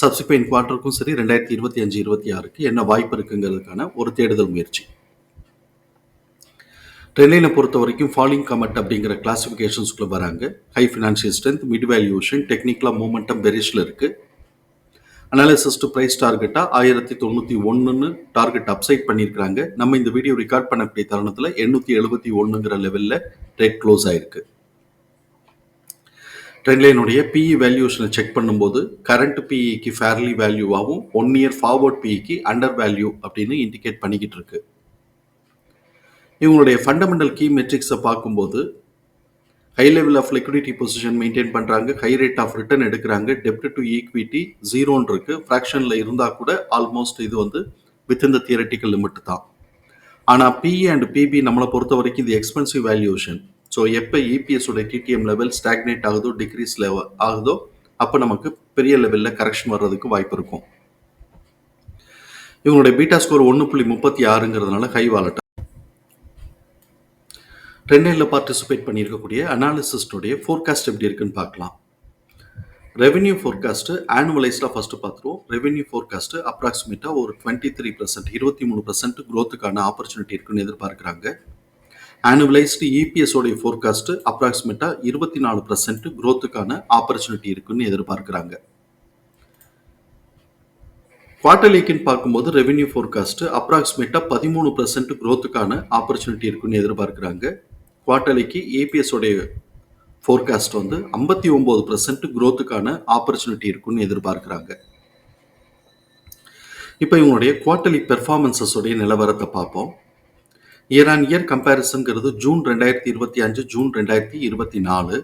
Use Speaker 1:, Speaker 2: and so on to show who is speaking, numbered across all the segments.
Speaker 1: Subsequent குவார்ட்டருக்கும் சரி ரெண்டாயிரத்தி இருபத்தி அஞ்சு இருபத்தி ஆறுக்கு என்ன வாய்ப்பு இருக்குங்கிறதுக்கான ஒரு தேடுதல் முயற்சி. ட்ரெண்ட்லைனை பொறுத்த வரைக்கும் ஃபாலிங் கமெண்ட் அப்படிங்கிற கிளாசிஃபிகேஷன்ஸ்குள்ள வராங்க. High financial strength mid valuation டெக்னிக்கலாக மூமெண்டம் பெரிஷில் இருக்குது அனாலிசிஸ் டு ப்ரைஸ் டார்கெட்டாக ஆயிரத்தி தொண்ணூற்றி ஒன்றுன்னு டார்கெட் அப்சைட் பண்ணியிருக்காங்க நம்ம இந்த வீடியோ ரெக்கார்ட் பண்ணக்கூடிய தருணத்தில் எண்ணூற்றி எழுபத்தி ஒன்றுங்கிற லெவலில் ரேட் க்ளோஸ் ஆயிருக்கு. ட்ரெண்ட்லைனுடைய பிஇ வேல்யூஷனை செக் பண்ணும்போது கரண்ட் பிஇக்கு ஃபேர்லி வேல்யூவாகவும் ஒன் இயர் ஃபார்வர்ட் பிஇக்கு அண்டர் வேல்யூ அப்படின்னு இண்டிகேட் பண்ணிக்கிட்டு இருக்கு. இவங்களுடைய ஃபண்டமெண்டல் கீ மெட்ரிக்ஸை பார்க்கும்போது high level of liquidity position maintain பண்ணுறாங்க ஹை ரேட் ஆஃப் ரிட்டர்ன் எடுக்கிறாங்க டெப்ட் டு ஈக்விட்டி ஜீரோன்னு இருக்கு. ஃப்ராக்ஷனில் இருந்தால் கூட ஆல்மோஸ்ட் இது வந்து வித் த தியரட்டிக்கல் லிமிட் தான். ஆனால் பிஇ அண்ட் பிபி நம்மளை பொறுத்த வரைக்கும் இது எக்ஸ்பென்சிவ் வேல்யூஷன் ஸோ எப்போ இபிஎஸோட டிடிஎம் லெவல் ஸ்டாக்னேட் ஆகுதோ டிக்ரீஸ் லெவல் ஆகுதோ அப்போ நமக்கு பெரிய லெவலில் கரெக்ஷன் வர்றதுக்கு வாய்ப்பு இருக்கும். இவங்களுடைய பீட்டா ஸ்கோர் ஒன்று புள்ளி முப்பத்தி ஆறுங்கிறதுனால ஹை வாலட்டா ட்ரெண்டைனில் பார்ட்டிசிபேட் பண்ணியிருக்கக்கூடிய அனாலிசிஸ்டுடைய ஃபோர்காஸ்ட் எப்படி இருக்குன்னு பார்க்கலாம். ரெவென்யூ ஃபோர்காஸ்ட்டு ஆனுவலைஸ்டாக ஃபஸ்ட்டு பார்த்துருவோம். ரெவென்யூ ஃபோர்காஸ்ட்டு அப்ராக்சிமேட்டாக ஒரு டுவெண்ட்டி த்ரீ பர்சன்ட் இருபத்தி மூணு பர்சன்ட் க்ரோத்துக்கான ஆப்பர்ச்சுனிட்டி இருக்குன்னு எதிர்பார்க்குறாங்க. ஆனுவலைஸ்டு இபிஎஸ் உடைய ஃபோர்காஸ்ட் அப்ராக்சிமேட்டா இருபத்தி நாலு பர்சன்ட் க்ரோத்துக்கான ஆப்பர்ச்சுனிட்டி இருக்குன்னு எதிர்பார்க்குறாங்க. குவார்டர்லிக்குன்னு பார்க்கும்போது ரெவென்யூ ஃபோர்காஸ்ட் அப்ராக்சிமேட்டா பதிமூணு பர்சன்ட் க்ரோத்துக்கான ஆப்பர்ச்சுனிட்டி இருக்குன்னு எதிர்பார்க்குறாங்க. குவார்டர்லிக்கு ஏபிஎஸ் உடைய ஃபோர்காஸ்ட் வந்து ஐம்பத்தி ஒம்பது பர்சன்ட் க்ரோத்துக்கான ஆப்பர்ச்சுனிட்டி இருக்குன்னு எதிர்பார்க்குறாங்க. இப்போ இவங்களுடைய குவார்டர்லி பெர்ஃபார்மன்சஸ் உடைய நிலவரத்தை பார்ப்போம். இயர் ஆன் இயர் கம்பேரிசன்கிறது ஜூன் ரெண்டாயிரத்தி இருபத்தி அஞ்சு ஜூன் ரெண்டாயிரத்தி இருபத்தி நாலு.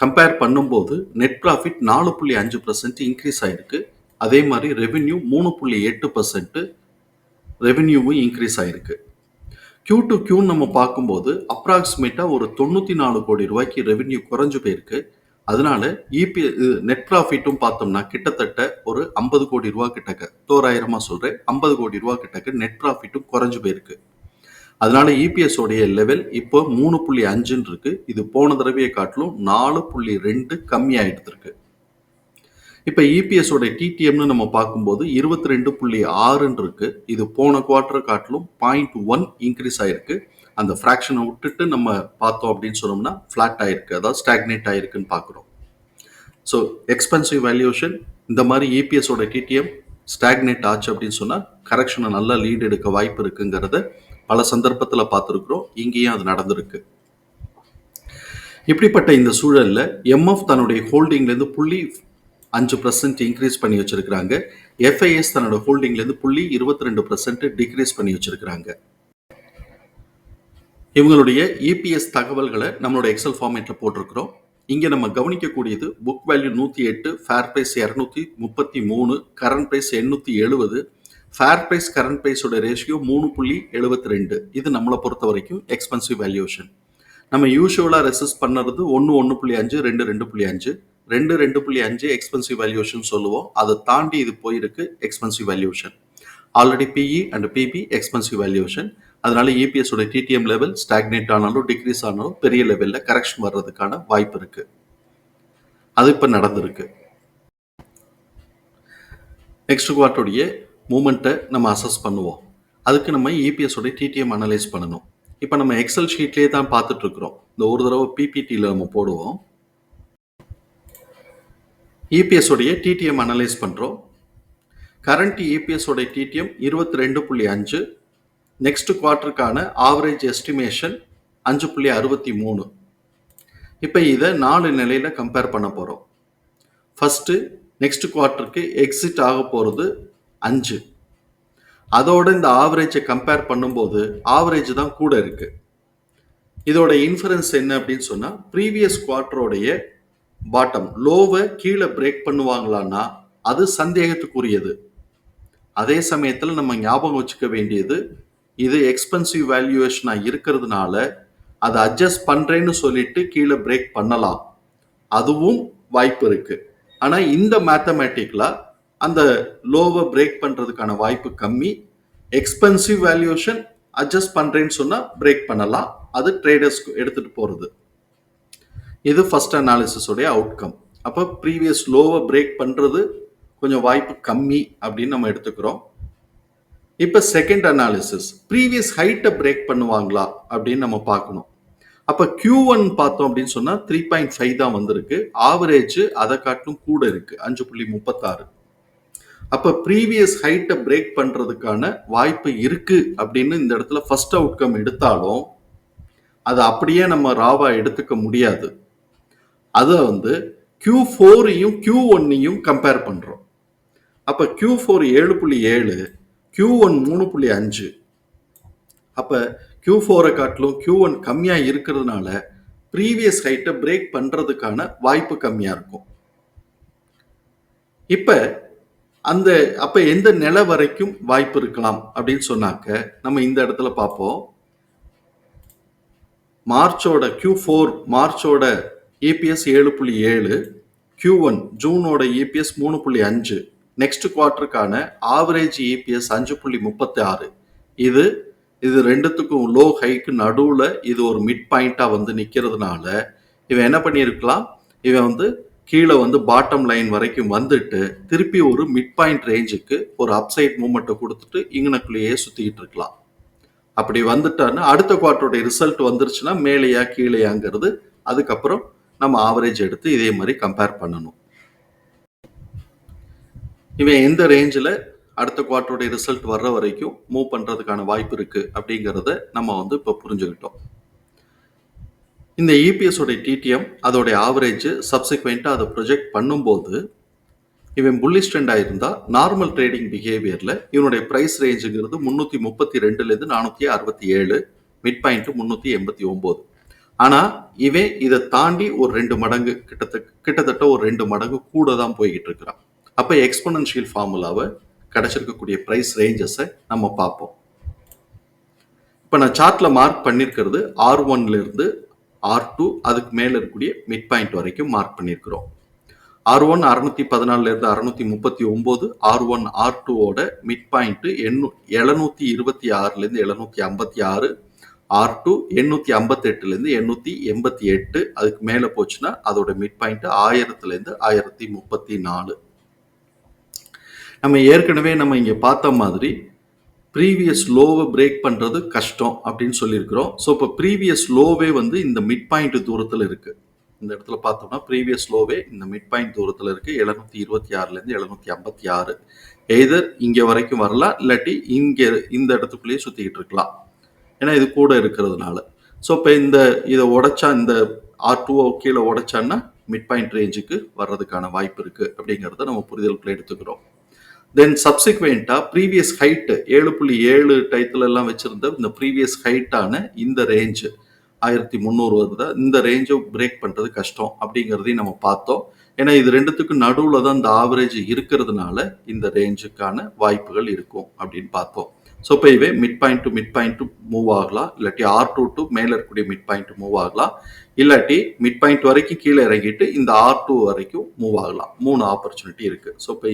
Speaker 1: கம்பேர் பண்ணும்போது நெட் ப்ராஃபிட் நாலு புள்ளி அஞ்சு பர்சன்ட் இன்க்ரீஸ் ஆயிருக்கு. அதே மாதிரி ரெவென்யூ மூணு புள்ளி எட்டு பர்சன்ட்டு ரெவென்யூவும் இன்க்ரீஸ் ஆயிருக்கு. கியூ டு கியூன்னு நம்ம பார்க்கும்போது அப்ராக்சிமேட்டாக ஒரு தொண்ணூற்றி நாலு கோடி ரூபாய்க்கு ரெவென்யூ குறைஞ்சு போயிருக்கு. அதனால இபி நெட் ப்ராஃபிட்டும் பார்த்தோம்னா கிட்டத்தட்ட ஒரு ஐம்பது கோடி ரூபா கிட்டக்க தோராயிரமாக சொல்கிறேன் ஐம்பது கோடி ரூபா கிட்டக்க நெட் ப்ராஃபிட்டும் குறைஞ்சு போயிருக்கு. அதனால இபிஎஸ் உடைய லெவல் இப்போ மூணு புள்ளி அஞ்சுன்னு இருக்கு. இது போன தடவையை காட்டிலும் நாலு புள்ளி ரெண்டு கம்மியாயிட்டு இருக்கு. இப்போ இபிஎஸ் உடைய டிடிஎம்னு நம்ம பார்க்கும்போது இருபத்தி ரெண்டு புள்ளி ஆறுன்னு இருக்கு. இது போன குவார்டர் காட்டிலும் பாயிண்ட் ஒன் இன்க்ரீஸ் ஆயிருக்கு. அந்த ஃப்ராக்ஷனை விட்டுட்டு நம்ம பார்த்தோம் அப்படின்னு சொன்னோம்னா ஃப்ளாட் ஆயிருக்கு. அதாவது ஸ்டாக்னேட் ஆயிருக்குன்னு பார்க்குறோம். ஸோ எக்ஸ்பென்சிவ் வேல்யூஷன் இந்த மாதிரி இபிஎஸோட டிடிஎம் ஸ்டாக்னேட் ஆச்சு அப்படின்னு சொன்னால் கரெக்ஷனை நல்லா லீட் எடுக்க வாய்ப்பு இருக்குங்கிறத பல சந்தர்ப்பத்தில் பார்த்துருக்குறோம். இங்கேயும் அது நடந்திருக்கு. இப்படிப்பட்ட இந்த சூழலில் எம்எஃப் தன்னுடைய ஹோல்டிங்லேருந்து புள்ளி அஞ்சு பர்சன்ட் இன்க்ரீஸ் பண்ணி வச்சுருக்கிறாங்க. எஃப்ஐஎஸ் தன்னோட ஹோல்டிங்லேருந்து புள்ளி இருபத்தி ரெண்டு பர்சன்ட் டிக்ரீஸ் பண்ணி வச்சுருக்கிறாங்க. இவங்களுடைய இபிஎஸ் தகவல்களை நம்மளோட எக்ஸல் ஃபார்மேட்டில் போட்டிருக்கிறோம். இங்கே நம்ம கவனிக்கக்கூடியது புக் வேல்யூ நூற்றி எட்டு ஃபேர் ப்ரைஸ் இரநூத்தி முப்பத்தி மூணு கரண்ட் ப்ரைஸ் எண்ணூற்றி எழுபது ஃபேர் ப்ரைஸ் கரண்ட் ப்ரைஸோட ரேஷியோ மூணு புள்ளி எழுபத்தி ரெண்டு. இது நம்மளை பொறுத்த வரைக்கும் எக்ஸ்பென்சிவ் வேல்யூஷன் நம்ம யூஸ்வலாக ரெசஸ் பண்ணுறது ஒன்று ஒன்று புள்ளி அஞ்சு ரெண்டு ரெண்டு புள்ளி அஞ்சு. ரெண்டு ரெண்டு புள்ளி அஞ்சு எக்ஸ்பென்சிவ் வேல்யூஷன் சொல்லுவோம். அதை தாண்டி இது போயிருக்கு expensive valuation already PE and PB expensive valuation அதனால இபிஎஸ் உடைய டிடிஎம் லெவல் ஸ்டாக்னேட் ஆனாலும் டிக்ரீஸ் ஆனாலும் பெரிய லெவலில் கரெக்ஷன் வர்றதுக்கான வாய்ப்பு இருக்கு. அது இப்போ நடந்திருக்கு. நெக்ஸ்ட் குவார்ட்டருடைய மூமெண்ட்டை நம்ம அசஸ் பண்ணுவோம். அதுக்கு நம்ம இபிஎஸ் உடைய டிடிஎம் அனலைஸ் பண்ணணும். இப்போ நம்ம எக்ஸல் ஷீட்லேயே தான் பார்த்துட்டு இருக்கிறோம். இந்த ஒரு தடவை பிபிடியில் நம்ம போடுவோம். இபிஎஸ் உடைய டிடிஎம் அனலைஸ் பண்ணுறோம் கரண்ட் இபிஎஸ் உடைய டிடிஎம் இருபத்தி ரெண்டு புள்ளி அஞ்சு நெக்ஸ்ட் குவார்ட்டருக்கான ஆவரேஜ் எஸ்டிமேஷன் அஞ்சு புள்ளி அறுபத்தி மூணு. இப்போ இதை நாலு நிலையில் கம்பேர் பண்ண போகிறோம் ஃபஸ்ட்டு நெக்ஸ்ட் குவார்ட்டருக்கு எக்ஸிட் ஆக போகிறது அஞ்சு. அதோட இந்த ஆவரேஜை கம்பேர் பண்ணும்போது ஆவரேஜ் தான் கூட இருக்குது இதோட இன்ஃபரன்ஸ் என்ன அப்படின்னு சொன்னால் ப்ரீவியஸ் குவார்ட்டரோடைய பாட்டம் லோவை கீழே பிரேக் பண்ணுவாங்களான்னா அது சந்தேகத்துக்குரியது. அதே சமயத்தில் நம்ம ஞாபகம் வச்சுக்க வேண்டியது இது எக்ஸ்பென்சிவ் வேல்யூவேஷனாக இருக்கிறதுனால அதை அட்ஜஸ்ட் பண்ணுறேன்னு சொல்லிட்டு கீழே பிரேக் பண்ணலாம். அதுவும் வாய்ப்பு இருக்குது ஆனால் இந்த மேத்தமேட்டிக்கில் அந்த லோவை பிரேக் பண்ணுறதுக்கான வாய்ப்பு கம்மி. எக்ஸ்பென்சிவ் வேல்யூஷன் அட்ஜஸ்ட் பண்ணுறேன்னு சொன்னால் பிரேக் பண்ணலாம். அது ட்ரேடர்ஸ்க்கு எடுத்துகிட்டு போகிறது இது ஃபர்ஸ்ட் அனாலிசிஸோடைய அவுட்கம் அப்போ ப்ரீவியஸ் லோவை பிரேக் பண்ணுறது கொஞ்சம் வாய்ப்பு கம்மி அப்படின்னு நம்ம எடுத்துக்கிறோம். இப்போ செகண்ட் அனாலிசிஸ் ப்ரீவியஸ் ஹைட்டை பிரேக் பண்ணுவாங்களா அப்படின்னு நம்ம பார்க்கணும். அப்போ கியூ ஒன் பார்த்தோம் அப்படின்னு சொன்னால் த்ரீ பாயிண்ட் ஃபைவ் தான் வந்திருக்கு. ஆவரேஜ் அதை காட்டிலும் கூட இருக்கு. அஞ்சு புள்ளி முப்பத்தாறு. அப்போ ப்ரீவியஸ் ஹைட்டை பிரேக் பண்ணுறதுக்கான வாய்ப்பு இருக்கு அப்படின்னு இந்த இடத்துல ஃபர்ஸ்ட் அவுட்கம் எடுத்தாலும் அதை அப்படியே நம்ம ராவா எடுத்துக்க முடியாது. அதை வந்து கியூ ஃபோரையும் கியூ ஒன்னையும் கம்பேர் பண்ணுறோம் அப்போ கியூ ஃபோர் ஏழு புள்ளி ஏழு கியூ ஒன் மூணு புள்ளி அஞ்சு. அப்போ கியூ ஃபோரை காட்டிலும் கியூ ஒன் கம்மியாக இருக்கிறதுனால ப்ரீவியஸ் ஹைட்டை பிரேக் பண்ணுறதுக்கான வாய்ப்பு கம்மியாக இருக்கும். இப்போ அந்த அப்போ எந்த நிலை வரைக்கும் வாய்ப்பு இருக்கலாம் அப்படின்னு சொன்னாக்க நம்ம இந்த இடத்துல பார்ப்போம். மார்ச்சோட கியூ ஃபோர் மார்ச்சோட இபிஎஸ் ஏழு புள்ளி ஏழு கியூ ஒன் ஜூனோட இபிஎஸ் மூணு புள்ளி அஞ்சு. நெக்ஸ்ட் குவார்ட்டருக்கான ஆவரேஜ் இபிஎஸ் அஞ்சு புள்ளி முப்பத்தி ஆறு. இது இது ரெண்டுத்துக்கும் லோ ஹைக்கு நடுவில் இது ஒரு மிட் பாயிண்ட்டாக வந்து நிற்கிறதுனால இவன் என்ன பண்ணியிருக்கலாம்? இவன் வந்து கீழே வந்து பாட்டம் லைன் வரைக்கும் வந்துட்டு திருப்பி ஒரு மிட் பாயிண்ட் ரேஞ்சுக்கு ஒரு அப்சைட் மூமெண்ட்டை கொடுத்துட்டு இங்கனக்குள்ளேயே சுற்றிக்கிட்டு இருக்கலாம். அப்படி வந்துட்டான்னு அடுத்த குவார்ட்டருடைய ரிசல்ட் வந்துருச்சுன்னா மேலேயா கீழேயாங்கிறது அதுக்கப்புறம் நம்ம ஆவரேஜ் எடுத்து இதே மாதிரி கம்பேர் பண்ணணும். இவன் எந்த ரேஞ்சில் அடுத்த குவார்ட்டருடைய ரிசல்ட் வர்ற வரைக்கும் மூவ் பண்ணுறதுக்கான வாய்ப்பு இருக்குது அப்படிங்கிறத நம்ம வந்து இப்போ புரிஞ்சுக்கிட்டோம். இந்த இபிஎஸோடைய டிடிஎம் அதோடைய ஆவரேஜ் சப்சிக்வெண்ட்டாக அதை ப்ரொஜெக்ட் பண்ணும்போது இவன் புல்லிஷ் ட்ரெண்டாக இருந்தால் நார்மல் ட்ரேடிங் பிஹேவியரில் இவனுடைய ப்ரைஸ் ரேஞ்சுங்கிறது முந்நூற்றி முப்பத்தி ரெண்டுலேருந்து நானூற்றி அறுபத்தி ஏழு மிட் பாயிண்ட்டு முந்நூற்றி எண்பத்தி ஒம்பது. ஆனால் இவன் இதை தாண்டி ஒரு ரெண்டு மடங்கு கிட்டத்தட்ட கிட்டத்தட்ட ஒரு ரெண்டு மடங்கு கூட தான் போய்கிட்டு இருக்கிறான். அப்போ எக்ஸ்போனன்ஷியல் ஃபார்முலாவை கிடச்சிருக்கக்கூடிய ப்ரைஸ் ரேஞ்சஸை நம்ம பார்ப்போம். இப்போ நான் சார்ட்டில் மார்க் பண்ணியிருக்கிறது ஆர் ஒன்லேருந்து ஆர் டூ அதுக்கு மேலே இருக்கக்கூடிய மிட் பாயிண்ட் வரைக்கும் மார்க் பண்ணியிருக்கிறோம் ஆர் ஒன் அறுநூத்தி பதினாலுலேருந்து அறுநூத்தி முப்பத்தி ஒம்பது ஆர் ஒன் ஆர் டூவோட மிட் பாயிண்ட்டு எண்ணூ எழுநூத்தி இருபத்தி ஆறுலேருந்து எழுநூத்தி ஐம்பத்தி ஆறு ஆர் டூ எண்ணூற்றி ஐம்பத்தெட்டுலேருந்து எண்ணூற்றி எண்பத்தி எட்டு அதுக்கு மேலே போச்சுன்னா அதோட மிட் பாயிண்ட்டு ஆயிரத்துலேருந்து ஆயிரத்தி முப்பத்தி நாலு. நம்ம ஏற்கனவே நம்ம இங்கே பார்த்த மாதிரி ப்ரீவியஸ் லோவை பிரேக் பண்ணுறது கஷ்டம் அப்படின்னு சொல்லியிருக்கிறோம். ஸோ இப்போ ப்ரீவியஸ் லோவே வந்து இந்த மிட் பாயிண்ட் தூரத்தில் இருக்குது இந்த இடத்துல பார்த்தோம்னா ப்ரீவியஸ் லோவே இந்த மிட் பாயிண்ட் தூரத்தில் இருக்குது எழுநூற்றி இருபத்தி ஆறுலேருந்து எழுநூற்றி ஐம்பத்தி ஆறு. எய்தர் இங்கே வரைக்கும் வரலாம் இல்லாட்டி இங்கே இந்த இடத்துக்குள்ளேயே சுற்றிக்கிட்டு இருக்கலாம். ஏன்னா இது கூட இருக்கிறதுனால. ஸோ இப்போ இந்த இதை உடைச்சா இந்த ஆர் டூ கீழே உடைச்சான்னா மிட் பாயிண்ட் ரேஞ்சுக்கு வர்றதுக்கான வாய்ப்பு இருக்குது அப்படிங்கிறத நம்ம புரிதலுக்குள்ள எடுத்துக்கிறோம். தென் சப்சிக்வெண்ட்டாக ப்ரீவியஸ் ஹைட்டு ஏழு புள்ளி ஏழு டயத்துல எல்லாம் வச்சுருந்த இந்த ப்ரீவியஸ் ஹைட்டான இந்த ரேஞ்சு ஆயிரத்தி முந்நூறு வருதா இந்த ரேஞ்சை பிரேக் பண்ணுறது கஷ்டம் அப்படிங்கிறதையும் நம்ம பார்த்தோம். ஏன்னா இது ரெண்டுத்துக்கும் நடுவில் தான் இந்த ஆவரேஜ் இருக்கிறதுனால இந்த ரேஞ்சுக்கான வாய்ப்புகள் இருக்கும் அப்படின்னு பார்த்தோம். ஸோ இப்போ இவே mid point to mid point to move ஆகலாம். இல்லாட்டி ஆர் டூ டு மேலே இருக்கக்கூடிய மிட் பாயிண்ட் மூவ் ஆகலாம். இல்லாட்டி மிட் பாயிண்ட் வரைக்கும் கீழே இறங்கிட்டு இந்த ஆர் டூ வரைக்கும் மூவ் ஆகலாம். மூணு ஆப்பர்ச்சுனிட்டி இருக்குது ஸோ இப்போ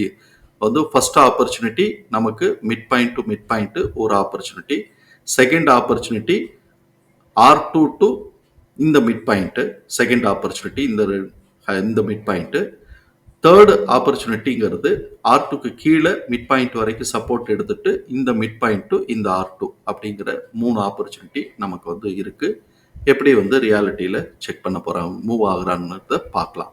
Speaker 1: வந்து ஃபர்ஸ்ட் ஆப்பர்ச்சுனிட்டி நமக்கு mid point to mid point ஒரு opportunity second opportunity R two to இந்த மிட் பாயிண்ட்டு செகண்ட் ஆப்பர்ச்சுனிட்டி இந்த இந்த மிட் பாயிண்ட்டு தேர்டு ஆப்பர்ச்சுனிட்டிங்கிறது ஆர் டூக்கு கீழே மிட் பாயிண்ட் வரைக்கும் சப்போர்ட் எடுத்துட்டு இந்த மிட் பாயிண்ட் டு இந்த ஆர் டூ அப்படிங்கிற மூணு ஆப்பர்ச்சுனிட்டி நமக்கு வந்து இருக்கு. எப்படி வந்து ரியாலிட்டியில் செக் பண்ண போகிறாங்க மூவ் ஆகுறாங்கிறத பார்க்கலாம்.